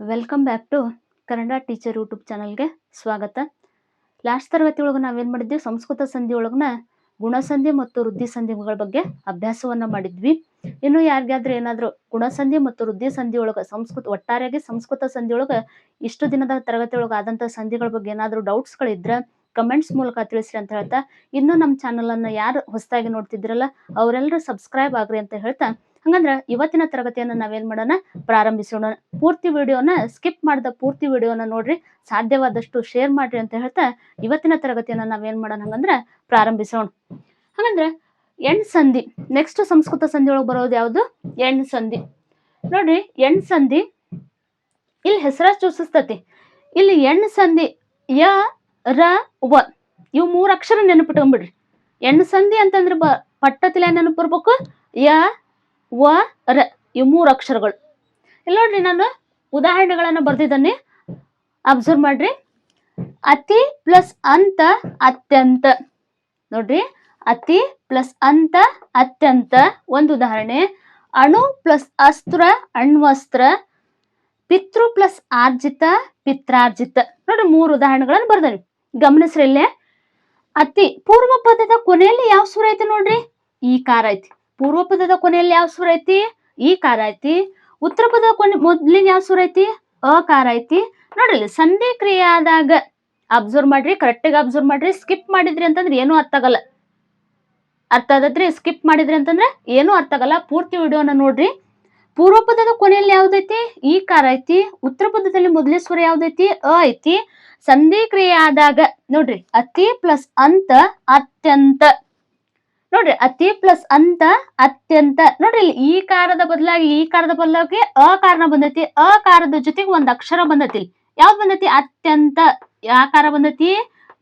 Welcome back to Kannada teacher YouTube ಚಾನಲ್ಗೆ ಸ್ವಾಗತ. Last ತರಗತಿ ಒಳಗೆ ನಾವೇನು ಮಾಡಿದ್ವಿ? ಸಂಸ್ಕೃತ ಸಂಧಿ ಒಳಗನ ಗುಣಸಂಧಿ ಮತ್ತು ವೃದ್ಧಿ ಸಂಧಿಗಳ ಬಗ್ಗೆ ಅಭ್ಯಾಸವನ್ನು ಮಾಡಿದ್ವಿ. ಇನ್ನು ಯಾರಿಗಾದ್ರೂ ಏನಾದರೂ ಗುಣಸಂಧಿ ಮತ್ತು ವೃದ್ಧಿ ಸಂಧಿ ಒಳಗೆ ಸಂಸ್ಕೃತ, ಒಟ್ಟಾರೆಯಾಗಿ ಸಂಸ್ಕೃತ ಸಂಧಿ ಒಳಗೆ ಇಷ್ಟು ದಿನದ ತರಗತಿ ಆದಂಥ ಸಂಧಿಗಳ ಬಗ್ಗೆ ಏನಾದರೂ ಡೌಟ್ಸ್ಗಳಿದ್ರೆ ಕಮೆಂಟ್ಸ್ ಮೂಲಕ ತಿಳಿಸ್ರಿ ಅಂತ ಹೇಳ್ತಾ, ಇನ್ನು ನಮ್ಮ ಚಾನಲನ್ನು ಯಾರು ಹೊಸದಾಗಿ ನೋಡ್ತಿದ್ರಲ್ಲ ಅವರೆಲ್ಲರೂ ಸಬ್ಸ್ಕ್ರೈಬ್ ಆಗ್ರಿ ಅಂತ ಹೇಳ್ತಾ ಹಂಗಂದ್ರೆ ಇವತ್ತಿನ ತರಗತಿಯನ್ನ ನಾವೇನ್ ಮಾಡೋಣ ಪ್ರಾರಂಭಿಸೋಣ. ಪೂರ್ತಿ ವಿಡಿಯೋನ ಸ್ಕಿಪ್ ಮಾಡಿದ ಪೂರ್ತಿ ವಿಡಿಯೋನ ನೋಡ್ರಿ, ಸಾಧ್ಯವಾದಷ್ಟು ಶೇರ್ ಮಾಡ್ರಿ ಅಂತ ಹೇಳ್ತಾ ಇವತ್ತಿನ ತರಗತಿಯನ್ನ ನಾವೇನ್ ಮಾಡೋಣ ಹಂಗಂದ್ರ ಪ್ರಾರಂಭಿಸೋಣ. ಹಂಗಂದ್ರ ಎಣ್ ಸಂಧಿ ನೆಕ್ಸ್ಟ್ ಸಂಸ್ಕೃತ ಸಂಧಿ ಒಳಗೆ ಬರೋದು ಯಾವುದು? ಎಣ್ ಸಂಧಿ. ನೋಡ್ರಿ, ಎಣ್ ಸಂಧಿ ಇಲ್ಲಿ ಹೆಸರ ಸೂಚಿಸ್ತತಿ ಇಲ್ಲಿ ಎಣ್ ಸಂಧಿ ಯ, ರ, ವ ಇವು ಮೂರು ಅಕ್ಷರ ನೆನಪಿಟ್ಕೊಂಡ್ಬಿಡ್ರಿ ಎಣ್ ಸಂಧಿ ಅಂತಂದ್ರೆ ಬ ಪಟ್ಟತಿಲ ನೆನಪು ಬರ್ಬೇಕು? ಯ ವ, ರ ಈ ಮೂರು ಅಕ್ಷರಗಳು. ಇಲ್ಲಿ ನೋಡ್ರಿ ನಾನು ಉದಾಹರಣೆಗಳನ್ನ ಬರ್ದಿದ್ದಾನೆ. ಅಬ್ಸರ್ವ್ ಮಾಡ್ರಿ. ಅತಿ ಪ್ಲಸ್ ಅಂತ ಅತ್ಯಂತ. ನೋಡ್ರಿ. ಅತಿ ಪ್ಲಸ್ ಅಂತ ಅತ್ಯಂತ. ಒಂದು ಉದಾಹರಣೆ. ಅಣು ಪ್ಲಸ್ ಅಸ್ತ್ರ, ಅಣ್ವಸ್ತ್ರ. ಪಿತೃ ಪ್ಲಸ್ ಆರ್ಜಿತ, ಪಿತ್ರಾರ್ಜಿತ. ನೋಡ್ರಿ ಮೂರು ಉದಾಹರಣೆಗಳನ್ನು ಬರ್ದಾನೆ ಗಮನಿಸ್ರಿ ಇಲ್ಲೇ. ಅತಿ ಪೂರ್ವ ಪದದ ಕೊನೆಯಲ್ಲಿ ಯಾವ ಸುರ ಐತಿ ನೋಡ್ರಿ? ಈ ಕಾರ ಐತಿ. ಪೂರ್ವ ಪದದ ಕೊನೆಯಲ್ಲಿ ಯಾವ ಸ್ವರ ಐತಿ? ಈ ಕಾರ ಐತಿ. ಉತ್ತರ ಪದದ ಕೊನೆ ಮೊದ್ಲಿನ ಯಾವ ಸ್ವರ ಐತಿ? ಕಾರ ಐತಿ. ನೋಡ್ರಿ ಸಂಧಿ ಕ್ರಿಯೆ ಆದಾಗ ಅಬ್ಸರ್ವ್ ಮಾಡ್ರಿ ಕರೆಕ್ಟಾಗಿ ಅಬ್ಸರ್ವ್ ಮಾಡ್ರಿ ಸ್ಕಿಪ್ ಮಾಡಿದ್ರಿ ಅಂತಂದ್ರೆ ಏನೂ ಅರ್ಥ ಆಗಲ್ಲ. ಅರ್ಥ ಆದ್ರೆ ಸ್ಕಿಪ್ ಮಾಡಿದ್ರಿ ಅಂತಂದ್ರೆ ಏನೂ ಅರ್ಥ ಆಗಲ್ಲ. ಪೂರ್ತಿ ವಿಡಿಯೋನ ನೋಡ್ರಿ. ಪೂರ್ವ ಪದದ ಕೊನೆಯಲ್ಲಿ ಯಾವ್ದೈತಿ ಈ ಕಾರ ಐತಿ. ಉತ್ತರ ಪದದಲ್ಲಿ ಮೊದಲೇ ಸ್ವರ ಯಾವ್ದೈತಿ ಅ ಐತಿ. ಸಂಧಿ ಕ್ರಿಯೆ ಆದಾಗ ನೋಡ್ರಿ, ಅತಿ ಪ್ಲಸ್ ಅಂತ ಅತ್ಯಂತ. ನೋಡ್ರಿ ಅತಿ ಪ್ಲಸ್ ಅಂತ ಅತ್ಯಂತ. ನೋಡ್ರಿ ಇಲ್ಲಿ ಈ ಕಾರದ ಬದಲಾಗಿ ಈ ಕಾರದ ಬದಲಾಗಿ ಅ ಕಾರಣ ಬಂದೈತಿ. ಅ ಕಾರದ ಜೊತೆಗೆ ಒಂದ್ ಅಕ್ಷರ ಬಂದತಿ. ಯಾವ್ ಬಂದೈತಿ? ಅತ್ಯಂತ. ಯಾ ಕಾರ ಬಂದೈತಿ?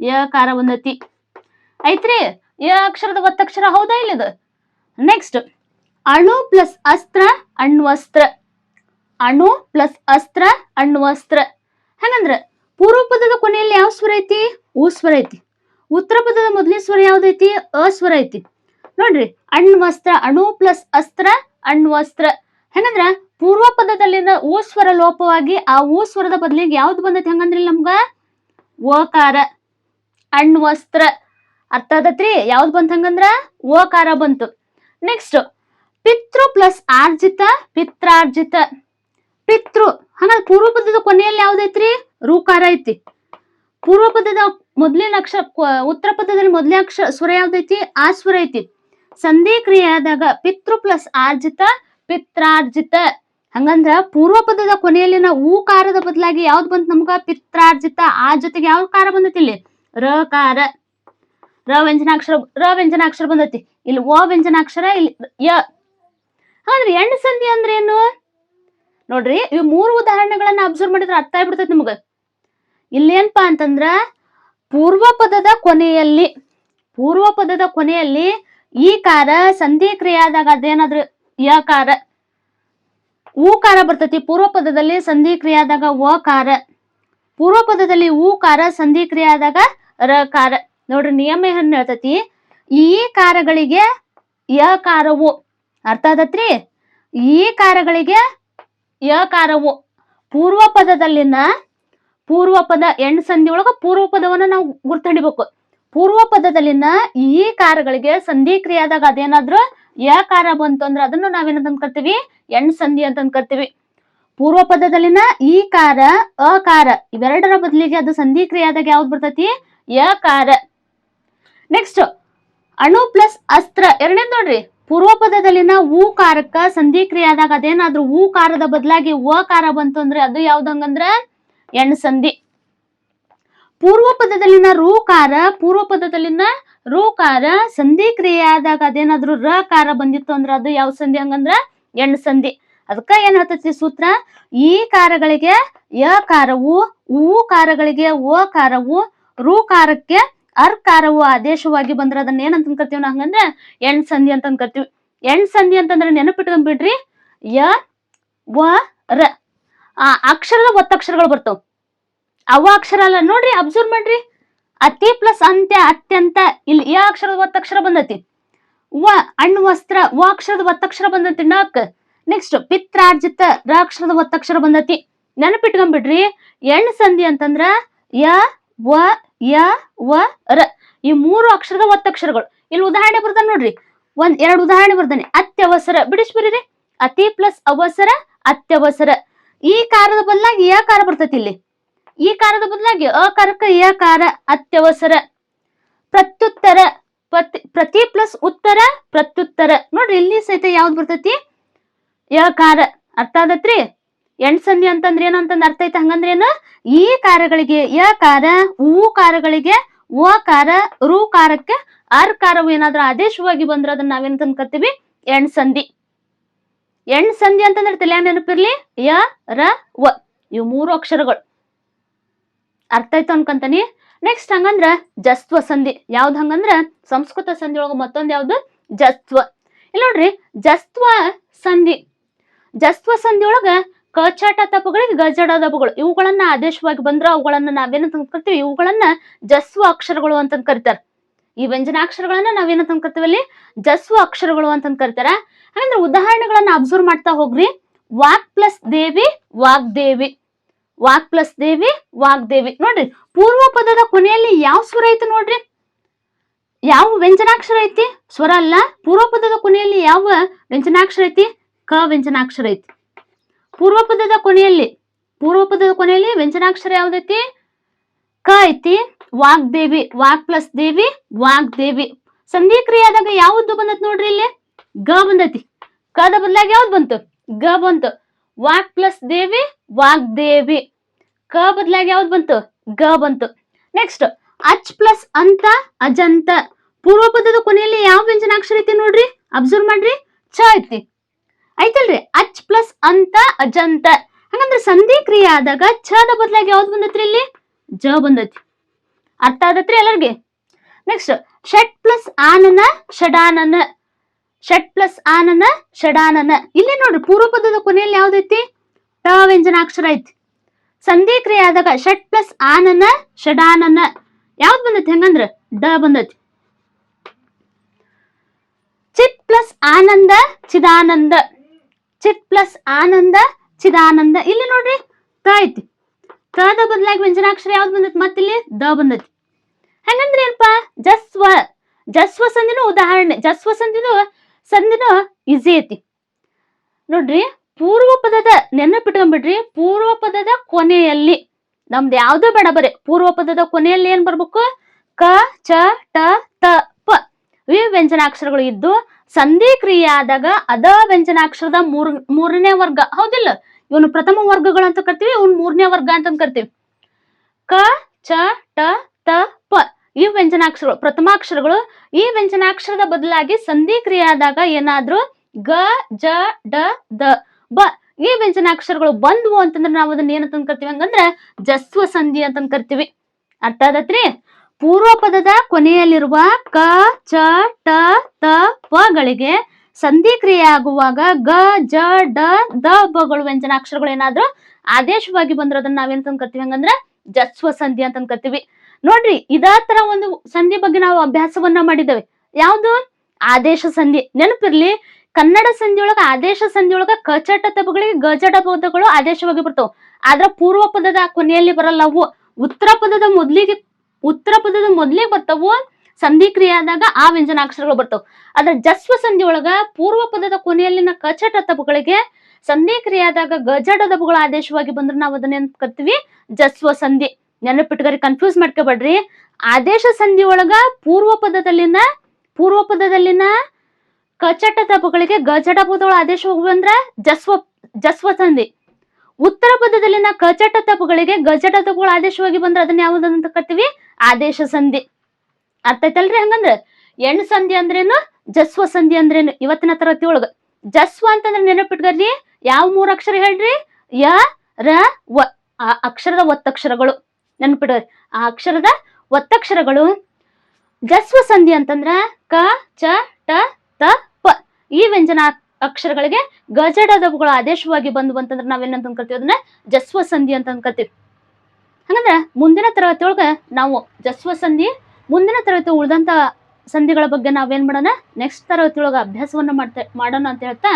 ಯ ಕಾರ ಬಂದೈತಿ. ಐತ್ರಿ? ಯ ಅಕ್ಷರದ ಒತ್ತಕ್ಷರ ಹೌದಾ ಇಲ್ಲಿದು? ನೆಕ್ಸ್ಟ್ ಅಣು ಪ್ಲಸ್ ಅಸ್ತ್ರ ಅಣ್ವಸ್ತ್ರ ಅಣು ಪ್ಲಸ್ ಅಸ್ತ್ರ ಅಣ್ವಸ್ತ್ರ ಹೆಂಗಂದ್ರ ಪೂರ್ವ ಪದದ ಕೊನೆಯಲ್ಲಿ ಯಾವ ಸ್ವರ ಐತಿ? ಊ ಸ್ವರ ಐತಿ. ಉತ್ತರ ಪದದ ಮೊದಲನೇ ಸ್ವರ ಯಾವ್ದೈತಿ? ಸ್ವರ ಐತಿ. ನೋಡ್ರಿ ಅಣ್ವಸ್ತ್ರ ಅಣು ಪ್ಲಸ್ ಅಸ್ತ್ರ ಅಣ್ವಸ್ತ್ರ ಹೆಂಗಂದ್ರ ಪೂರ್ವ ಪದದಲ್ಲಿನ ಊ ಸ್ವರ ಲೋಪವಾಗಿ ಆ ಊ ಸ್ವರದ ಬದಲಿಗೆ ಯಾವ್ದು ಬಂದೈತಿ ಹಂಗಂದ್ರಿ ನಮ್ಗ? ಓಕಾರ. ಅಣ್ವಸ್ತ್ರ ಅರ್ಥ ಆದತ್ರಿ? ಯಾವ್ದು ಬಂತ ಹಂಗಂದ್ರ? ಓಕಾರ ಬಂತು. ನೆಕ್ಸ್ಟ್ ಪಿತೃ ಪ್ಲಸ್ ಆರ್ಜಿತ, ಪಿತ್ರಾರ್ಜಿತ. ಪಿತೃ, ಹಂಗಂದ್ರೆ ಪೂರ್ವ ಪದದ ಕೊನೆಯಲ್ಲಿ ಯಾವ್ದೈತ್ರಿ? ರೂಕಾರ ಐತಿ. ಪೂರ್ವ ಪದದ ಮೊದಲಿನ ಅಕ್ಷರ ಉತ್ತರ ಪದದಲ್ಲಿ ಮೊದಲನೇ ಅಕ್ಷರ ಸ್ವರ ಯಾವ್ದೈತಿ? ಆ ಸ್ವರ ಐತಿ. ಸಂಧಿ ಕ್ರಿಯಾದಾಗ ಪಿತೃ ಪ್ಲಸ್ ಆರ್ಜಿತ, ಪಿತ್ರಾರ್ಜಿತ. ಹಂಗಂದ್ರ ಪೂರ್ವ ಪದದ ಕೊನೆಯಲ್ಲಿನ ಊಕಾರದ ಬದಲಾಗಿ ಯಾವ್ದು ಬಂತ ನಮ್ಗ? ಪಿತ್ರಾರ್ಜಿತ, ಆ ಜೊತೆಗೆ ಯಾವ ಕಾರ ಬಂದೈತಿ ಇಲ್ಲಿ? ರ ಕಾರ. ರ ವ್ಯಂಜನಾಕ್ಷರ ರ ವ್ಯಂಜನಾಕ್ಷರ ಬಂದೈತಿ. ಇಲ್ಲಿ ಓ ವ್ಯಂಜನಾಕ್ಷರ, ಇಲ್ಲಿ ಯ. ಹಾಗಾದ್ರೆ ಎಣ್ಣ ಸಂಧಿ ಅಂದ್ರೆ ಏನು ನೋಡ್ರಿ, ಇವ್ ಮೂರು ಉದಾಹರಣೆಗಳನ್ನ ಅಬ್ಸರ್ವ್ ಮಾಡಿದ್ರೆ ಅರ್ಥ ಆಗ್ಬಿಡ್ತೈತಿ ನಿಮ್ಗ. ಇಲ್ಲೇನ್ಪಾ ಅಂತಂದ್ರ ಪೂರ್ವ ಪದದ ಕೊನೆಯಲ್ಲಿ ಪೂರ್ವ ಪದದ ಕೊನೆಯಲ್ಲಿ ಈ ಕಾರ ಸಂಧಿ ಕ್ರಿಯೆ ಆದಾಗ ಕಾರ? ಊ ಕಾರ ಬರ್ತೈತಿ. ಪೂರ್ವ ಪದದಲ್ಲಿ ಸಂಧಿ ಕ್ರಿಯೆ ಆದಾಗ ಕಾರ. ಪೂರ್ವ ಪದದಲ್ಲಿ ಊಕಾರ ಸಂಧಿ ಕ್ರಿಯೆ ಆದಾಗ ಕಾರ. ನೋಡ್ರಿ, ನಿಯಮ ಏನ್ ಹೇಳ್ತತಿ? ಈ ಕಾರಗಳಿಗೆ ಯ ಕಾರವು. ಅರ್ಥ ಆದತ್ರಿ? ಈ ಕಾರಗಳಿಗೆ ಯ ಕಾರವು. ಪೂರ್ವ ಪದದಲ್ಲಿನ ಪೂರ್ವ ಪದ ಎಣ್ ಸಂಧಿ ಒಳಗ ಪೂರ್ವ ಪದವನ್ನ ನಾವು ಗುರ್ತು ಹಿಡಿಬೇಕು. ಪೂರ್ವ ಪದದಲ್ಲಿನ ಈ ಕಾರಗಳಿಗೆ ಸಂಧಿ ಕ್ರಿಯಾದಾಗ ಅದೇನಾದ್ರು ಅದೇನಾದ್ರೂ ಯಕಾರ ಬಂತು ಅಂದ್ರೆ ಅದನ್ನು ನಾವೇನಂತ ಅನ್ಕೊಳ್ತೀವಿ ಎಣ್ ಸಂಧಿ ಅಂತ ಅನ್ಕೊಳ್ತೀವಿ ಪೂರ್ವ ಪದದಲ್ಲಿನ ಈ ಕಾರ ಅಕಾರ ಇವೆರಡರ ಬದಲಿಗೆ ಅದು ಸಂಧಿ ಕ್ರಿಯಾದಾಗ ಯಾವ್ದು ಬರ್ತೈತಿ? ಯಕಾರ ನೆಕ್ಸ್ಟ್ ಅಣು ಪ್ಲಸ್ ಅಸ್ತ್ರ ಎರಡನೇ ನೋಡ್ರಿ? ಪೂರ್ವ ಪದದಲ್ಲಿನ ಊ ಕಾರಕ್ಕ ಸಂಧಿ ಕ್ರಿಯಾದಾಗ ಅದೇನಾದ್ರೂ ಊ ಕಾರದ ಬದಲಾಗಿ ವ ಕಾರ ಬಂತು ಅಂದ್ರೆ ಅದು ಯಾವ್ದಂಗಂದ್ರ ಎಣ್ ಸಂಧಿ. ಪೂರ್ವ ಪದದಲ್ಲಿನ ರೂಕಾರ ಪೂರ್ವ ಪದದಲ್ಲಿನ ರೂಕಾರ ಸಂಧಿ ಕ್ರಿಯೆ ಆದಾಗ ಅದೇನಾದ್ರೂ ರ ಕಾರ ಬಂದಿತ್ತು ಅಂದ್ರೆ ಅದು ಯಾವ ಸಂಧಿ ಹಂಗಂದ್ರ ಎಣ್ ಸಂಧಿ. ಅದಕ್ಕ ಏನ್ ಹೇಳ್ತೈತಿ ಸೂತ್ರ? ಈ ಕಾರಗಳಿಗೆ ಯ ಕಾರವು ಊ ಕಾರಗಳಿಗೆ ಓ ಕಾರವು, ರು ಕಾರಕ್ಕೆ ಅರ್ ಕಾರವು ಆದೇಶವಾಗಿ ಬಂದ್ರೆ ಅದನ್ನ ಏನಂತ ಅನ್ಕರ್ತೀವಿ ನಾವು ಹಂಗಂದ್ರೆ ಎಣ್ ಸಂಧಿ ಅಂತ ಅನ್ಕರ್ತೀವಿ ಎಣ್ ಸಂಧಿ ಅಂತಂದ್ರೆ ನೆನಪಿಟ್ಕೊಂಡ್ಬಿಡ್ರಿ ಯ, ವ, ರ. ಆ ಅಕ್ಷರದ ಒತ್ತಕ್ಷರಗಳು ಬರ್ತಾವ. ಅವ ಅಕ್ಷರ ಅಲ್ಲ. ನೋಡ್ರಿ ಅಬ್ಸರ್ವ್ ಮಾಡ್ರಿ. ಅತಿ ಪ್ಲಸ್ ಅಂತ್ಯ ಅತ್ಯಂತ ಇಲ್ಲಿ ಯ ಅಕ್ಷರದ ಒತ್ತಕ್ಷರ ಬಂದತಿ. ವ ಅಣ್ಣ ವಸ್ತ್ರ, ವ ಅಕ್ಷರದ ಒತ್ತಕ್ಷರ ಬಂದತಿ. ನಾಕ್ ನೆಕ್ಸ್ಟ್ ಪಿತ್ರಾರ್ಜಿತ ರ ಅಕ್ಷರದ ಒತ್ತಕ್ಷರ ಬಂದತಿ. ನೆನಪಿಟ್ಕೊಂಡ್ಬಿಡ್ರಿ ಎಣ್ ಸಂಧಿ ಅಂತಂದ್ರ ಯ, ವ ಯ, ವ, ರ. ಈ ಮೂರು ಅಕ್ಷರದ ಒತ್ತಕ್ಷರಗಳು ಇಲ್ಲಿ ಉದಾಹರಣೆ ಬರ್ತಾನೆ ನೋಡ್ರಿ. ಒಂದ್, ಎರಡು ಉದಾಹರಣೆ ಬರ್ತಾನೆ. ಅತ್ಯವಸರ. ಬಿಡಿಸ್ಬಿಡ್ರಿ. ಅತಿ ಪ್ಲಸ್ ಅವಸರ, ಅತ್ಯವಸರ. ಈ ಕಾರದ ಬದಲಾಗಿ ಯ ಕಾರ ಬರ್ತೈತಿ ಇಲ್ಲಿ. ಈ ಕಾರದ ಬದಲಾಗಿ ಅಕಾರಕ ಯ ಕಾರ ಅತ್ಯವಸರ, ಪ್ರತ್ಯುತ್ತರ, ಪ್ರತಿ ಪ್ಲಸ್ ಉತ್ತರ, ಪ್ರತ್ಯುತ್ತರ. ನೋಡ್ರಿ, ಇಲ್ಲಿ ಸಹಿತ ಯಾವ್ದು ಬರ್ತೈತಿ? ಯಕಾರ ಅರ್ಥ ಆದತ್ರಿ? ಎಂಟ್ ಸಂಧಿ ಅಂತಂದ್ರೆ ಏನು ಅಂತಂದ್ ಅರ್ಥ ಐತೆ? ಹಂಗಂದ್ರೆ ಏನು? ಈ ಕಾರಗಳಿಗೆ ಯಕಾರ ಊ ಕಾರಗಳಿಗೆ ಓ ಕಾರ ರು ಕಾರಕ್ಕೆ ಅರ್ ಕಾರವು ಏನಾದ್ರೂ ಆದೇಶವಾಗಿ ಬಂದ್ರೆ ಅದನ್ನ ನಾವೇನ್ ಕರ್ತೀವಿ ಎಣ್ ಸಂಧಿ ಎಣ್ ಸಂಧಿ ಅಂತಂದ್ರೆ ತಲೆ ನೆನಪಿರ್ಲಿ ಯ, ರ, ವ. ಇವು ಮೂರು ಅಕ್ಷರಗಳು. ಅರ್ಥ ಆಯ್ತು ಅನ್ಕಂತಾನಿ. ನೆಕ್ಸ್ಟ್ ಹಂಗಂದ್ರ ಜಸ್ತ್ವ ಸಂಧಿ. ಯಾವ್ದು ಹಂಗಂದ್ರ ಸಂಸ್ಕೃತ ಸಂಧಿ ಒಳಗ ಮತ್ತೊಂದ್ ಯಾವ್ದು? ಜಸ್ತ್ವ. ಇಲ್ಲಿ ನೋಡ್ರಿ, ಜಸ್ತ್ವ ಸಂಧಿ. ಜಸ್ತ್ವ ಸಂಧಿ ಒಳಗ ಕಚಾಟ ತಪಗಳಿಗೆ ಗಜಡ ದಪಗಳು. ಇವುಗಳನ್ನ ಆದೇಶವಾಗಿ ಬಂದ್ರ ಅವುಗಳನ್ನ ನಾವೇನಂತ ಕರಿತೀವಿ? ಇವುಗಳನ್ನ ಜಸ್ವ ಅಕ್ಷರಗಳು ಅಂತ ಕರಿತಾರ. ಈ ವ್ಯಂಜನಾಕ್ಷರಗಳನ್ನ ನಾವೇನಂತ ಕರಿತೀವಿ ಅಲ್ಲಿ? ಜಸ್ವ ಅಕ್ಷರಗಳು ಅಂತ ಕರಿತಾರ. ಹಾಗಂದ್ರೆ ಉದಾಹರಣೆಗಳನ್ನ ಅಬ್ಸರ್ವ್ ಮಾಡ್ತಾ ಹೋಗ್ರಿ. ವಾಕ್ ಪ್ಲಸ್ ದೇವಿ, ವಾಗ್ದೇವಿ. ವಾಕ್ ಪ್ಲಸ್ ದೇವಿ ವಾಗ್ದೇವಿ ನೋಡ್ರಿ ಪೂರ್ವ ಪದದ ಕೊನೆಯಲ್ಲಿ ಯಾವ ಸ್ವರ ಐತಿ ನೋಡ್ರಿ? ಯಾವ ವ್ಯಂಜನಾಕ್ಷರ ಐತಿ? ಸ್ವರ ಅಲ್ಲ. ಪೂರ್ವ ಪದದ ಕೊನೆಯಲ್ಲಿ ಯಾವ ವ್ಯಂಜನಾಕ್ಷರ ಐತಿ? ಕ ವ್ಯಂಜನಾಕ್ಷರ ಐತಿ. ಪೂರ್ವ ಪದದ ಕೊನೆಯಲ್ಲಿ ಪೂರ್ವ ಪದದ ಕೊನೆಯಲ್ಲಿ ವ್ಯಂಜನಾಕ್ಷರ ಯಾವ್ದೈತಿ? ಕ ಐತಿ. ವಾಗ್ದೇವಿ ವಾಕ್ ಪ್ಲಸ್ ದೇವಿ ವಾಗ್ದೇವಿ ಸಂಧಿ ಕ್ರಿಯಾದಾಗ ಯಾವ್ದು ಬಂದತ್ ನೋಡ್ರಿ ಇಲ್ಲಿ? ಗ ಬಂದೈತಿ. ಕದ ಬದಲಾಗಿ ಯಾವ್ದು ಬಂತು? ಗ ಬಂತು. ವಾಕ್ ಪ್ಲಸ್ ದೇವಿ ವಾಗ್ದೇವಿ. ಕ ಬದಲಾಗಿ ಯಾವ್ದು ಬಂತು? ಗ ಬಂತು. ನೆಕ್ಸ್ಟ್ ಅಚ್ ಪ್ಲಸ್ ಅಂತ, ಅಜಂತ. ಪೂರ್ವ ಪದದ ಕೊನೆಯಲ್ಲಿ ಯಾವ ವ್ಯಂಜನಾಕ್ಷರ ಐತಿ ನೋಡ್ರಿ? ಅಬ್ಸರ್ವ್ ಮಾಡ್ರಿ. ಚ ಐತಿ. ಐತಲ್ರಿ? ಅಚ್ ಪ್ಲಸ್ ಅಂತ, ಅಜಂತ. ಹಂಗಂದ್ರೆ ಸಂಧಿ ಕ್ರಿಯೆ ಆದಾಗ ಛದ ಬದಲಾಗಿ ಯಾವ್ದು ಬಂದತ್ರಿ ಇಲ್ಲಿ? ಜ ಬಂದೈತಿ. ಅರ್ಥ ಆದತ್ರಿ ಎಲ್ಲರಿಗೆ? ನೆಕ್ಸ್ಟ್ ಷಟ್ ಪ್ಲಸ್ ಆನನ, ಷಡಾನನ. ಷಟ್ ಪ್ಲಸ್ ಆನನ, ಷಡಾನನ. ಇಲ್ಲಿ ನೋಡ್ರಿ ಪೂರ್ವ ಪದದ ಕೊನೆಯಲ್ಲಿ ಯಾವ್ದೈತಿ ವ್ಯಂಜನಾಕ್ಷರ ಐತಿ ಸಂಧಿ ಕ್ರಿಯೆ ಆದಾಗ ಷಟ್ ಪ್ಲಸ್ ಆನನ, ಷಡಾನನ, ಯಾವ್ದು ಬಂದೈತಿ ಹೆಂಗಂದ್ರ? ಡ ಬಂದೈತಿ. ಚಿತ್ ಪ್ಲಸ್ ಆನಂದ, ಚಿದಾನಂದ. ಚಿತ್ ಪ್ಲಸ್ ಆನಂದ, ಚಿದಾನಂದ. ಇಲ್ಲಿ ನೋಡ್ರಿ ತ ಐತಿ. ತದ ಬದಲಾಗಿ ವ್ಯಂಜನಾಕ್ಷರ ಯಾವ್ದು ಬಂದೈತಿ ಮತ್ತಿಲ್ಲಿ? ದ ಬಂದೈತಿ. ಹಂಗಂದ್ರೆ ಏನಪ್ಪಾ? ಜಸ್ವ ಜಸ್ವ ಸಂಧಿನೂ ಉದಾಹರಣೆ. ಜಸ್ವ ಸಂಧಿನೂ ಸಂಧಿನೂ ಈಸಿ ಐತಿ. ನೋಡ್ರಿ ಪೂರ್ವ ಪದದ ನೆನಪಿಟ್ಕೊಂಡ್ಬಿಡ್ರಿ ಪೂರ್ವ ಪದದ ಕೊನೆಯಲ್ಲಿ. ನಮ್ದು ಯಾವ್ದು ಬೇಡ ಬರೀ. ಪೂರ್ವ ಪದದ ಕೊನೆಯಲ್ಲಿ ಏನ್ ಬರ್ಬೇಕು? ಕ, ಚ, ಟ, ತ, ಪ. ಇವು ವ್ಯಂಜನಾಕ್ಷರಗಳು ಇದ್ದು, ಸಂಧಿ ಕ್ರಿಯೆ ಆದಾಗ ಅದ ವ್ಯಂಜನಾಕ್ಷರದ ಮೂರ್, ಮೂರನೇ ವರ್ಗ. ಹೌದಿಲ್ಲ? ಇವನು ಪ್ರಥಮ ವರ್ಗಗಳು ಅಂತ ಕರ್ತೀವಿ, ಇವನು ಮೂರನೇ ವರ್ಗ ಅಂತ ಕರ್ತೀವಿ. ಕ, ಚ, ಟ, ತ, ಪ. ಈ ವ್ಯಂಜನಾಕ್ಷರಗಳು, ಪ್ರಥಮಾಕ್ಷರಗಳು, ಈ ವ್ಯಂಜನಾಕ್ಷರದ ಬದಲಾಗಿ ಸಂಧಿ ಕ್ರಿಯೆ ಆದಾಗ ಏನಾದ್ರೂ ಗ, ಜ, ಡ, ದ. ಬ ಈ ವ್ಯಂಜನಾಕ್ಷರಗಳು ಬಂದ್ವು ಅಂತಂದ್ರೆ ನಾವು ಅದನ್ನ ಏನಂತ ಕರಿತೀವಿ ಹಂಗಂದ್ರೆ ಜಸ್ವ ಸಂಧಿ ಅಂತ ಕರಿತೀವಿ. ಅರ್ಥ ಆದತ್ರಿ? ಪೂರ್ವ ಪದದ ಕೊನೆಯಲ್ಲಿರುವ ಕ, ಚ, ಟ, ತ ಪಗಳಿಗೆ ಸಂಧಿ ಕ್ರಿಯೆ ಆಗುವಾಗ ಗ, ಜ, ಡ, ದ ಬಗಳು ವ್ಯಂಜನಾಕ್ಷರಗಳು ಏನಾದ್ರು ಆದೇಶವಾಗಿ ಬಂದ್ರೆ ಅದನ್ನ ನಾವೇನ್ ಕರಿತೀವಿ ಹಂಗಂದ್ರೆ ಜಸ್ವ ಸಂಧಿ ಅಂತ ಕರಿತೀವಿ. ನೋಡ್ರಿ, ಇದೇ ತರ ಒಂದು ಸಂಧಿ ಬಗ್ಗೆ ನಾವು ಅಭ್ಯಾಸವನ್ನ ಮಾಡಿದ್ದೇವೆ. ಯಾವ್ದು? ಆದೇಶ ಸಂಧಿ. ನೆನಪಿರ್ಲಿ ಕನ್ನಡ ಸಂಧಿಯೊಳಗ ಆದೇಶ ಸಂಧಿಯೊಳಗ ಕಚಟ ತಪಗಳಿಗೆ ಗಜಟ ಪದಗಳು ಆದೇಶವಾಗಿ ಬರ್ತಾವ. ಆದ್ರ ಪೂರ್ವ ಪದದ ಕೊನೆಯಲ್ಲಿ ಬರಲ್ಲ ಅವು. ಉತ್ತರ ಪದದ ಮೊದ್ಲಿಗೆ, ಉತ್ತರ ಪದದ ಮೊದ್ಲಿಗೆ ಬರ್ತಾವು, ಸಂಧಿ ಕ್ರಿಯೆ ಆದಾಗ ಆ ವ್ಯಂಜನಾಕ್ಷರಗಳು ಬರ್ತಾವ. ಆದ್ರೆ ಜಸ್ವ ಸಂಧಿಯೊಳಗ ಪೂರ್ವ ಪದದ ಕೊನೆಯಲ್ಲಿನ ಕಚಟ ತಪಗಳಿಗೆ ಸಂಧಿ ಕ್ರಿಯೆ ಆದಾಗ ಗಜಡ ದಪಗಳು ಆದೇಶವಾಗಿ ಬಂದ್ರೆ ನಾವು ಅದನ್ನ ಏನ್ ಕರಿತೀವಿ ಜಸ್ವ ಸಂಧಿ. ನೆನಪಿಟ್ಕರಿ ಕನ್ಫ್ಯೂಸ್ ಮಾಡ್ಕೋಬೇಡ್ರಿ ಆದೇಶ ಸಂಧಿ ಒಳಗ ಪೂರ್ವ ಪದದಲ್ಲಿನ ಪೂರ್ವ ಪದದಲ್ಲಿನ ಕಚಟ ತಪಗಳಿಗೆ ಗಜಟ ಪದಗಳ ಆದೇಶ ಹೋಗುವಂದ್ರ ಜಸ್ವ ಜಸ್ವ ಸಂಧಿ. ಉತ್ತರ ಪದದಲ್ಲಿನ ಕಚಟ ತಪ್ಪುಗಳಿಗೆ ಗಜಟ ತಪುಗಳ ಆದೇಶವಾಗಿ ಬಂದ್ರೆ ಅದನ್ನ ಯಾವ್ದಂತ ಕರಿತೀವಿ ಆದೇಶ ಸಂಧಿ. ಅರ್ಥ ಐತಲ್ರಿ ಹಂಗಂದ್ರ? ಎಣ್ ಸಂಧಿ ಅಂದ್ರೇನು? ಜಸ್ವ ಸಂಧಿ ಅಂದ್ರೇನು? ಇವತ್ತಿನ ತರಗತಿ ಒಳಗ. ಜಸ್ವ ಅಂತಂದ್ರೆ ನೆನಪಿಟ್ಕರ್ರಿ. ಯಾವ ಮೂರ್ ಅಕ್ಷರ ಹೇಳ್ರಿ? ಯ, ರ, ವ. ಆ ಅಕ್ಷರದ ಒತ್ತಕ್ಷರಗಳು. ನೆನಪಿಡ್ರಿ ಆ ಅಕ್ಷರದ ಒತ್ತಕ್ಷರಗಳು. ಜಸ್ವ ಸಂಧಿ ಅಂತಂದ್ರ ಕ, ಚ, ಟ, ತ. ಈ ವ್ಯಂಜನ ಅಕ್ಷರಗಳಿಗೆ ಗಜಡದವುಗಳ ಆದೇಶವಾಗಿ ಬಂದು ಅಂತಂದ್ರೆ ನಾವೇನಂತ ಅನ್ಕೊಳ್ತೀವಿ ಅದನ್ನ ಜಸ್ವ ಸಂಧಿ ಅಂತ ಅನ್ಕೊಳ್ತೀವಿ ಹಂಗಂದ್ರ ಮುಂದಿನ ತರಗತಿ ನಾವು ಜಸ್ವ ಸಂಧಿ ಮುಂದಿನ ತರಗತಿ ಉಳಿದಂತ ಸಂಧಿಗಳ ಬಗ್ಗೆ ನಾವೇನ್ ಮಾಡೋಣ? ನೆಕ್ಸ್ಟ್ ತರಗತಿ ಒಳಗ ಅಭ್ಯಾಸವನ್ನ ಮಾಡ್ತಾ, ಮಾಡೋಣ ಅಂತ ಹೇಳ್ತಾ,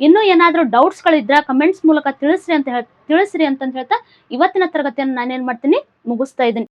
ಇನ್ನೂ ಏನಾದ್ರೂ ಡೌಟ್ಸ್ಗಳಿದ್ರ ಕಮೆಂಟ್ಸ್ ಮೂಲಕ ತಿಳಿಸ್ರಿ ಅಂತ ಹೇಳ್, ತಿಳಿಸ್ರಿ ಅಂತಂದ್ ಹೇಳ್ತಾ, ಇವತ್ತಿನ ತರಗತಿಯನ್ನು ನಾನೇನ್ ಮಾಡ್ತೀನಿ? ಮುಗಿಸ್ತಾ ಇದ್ದೀನಿ.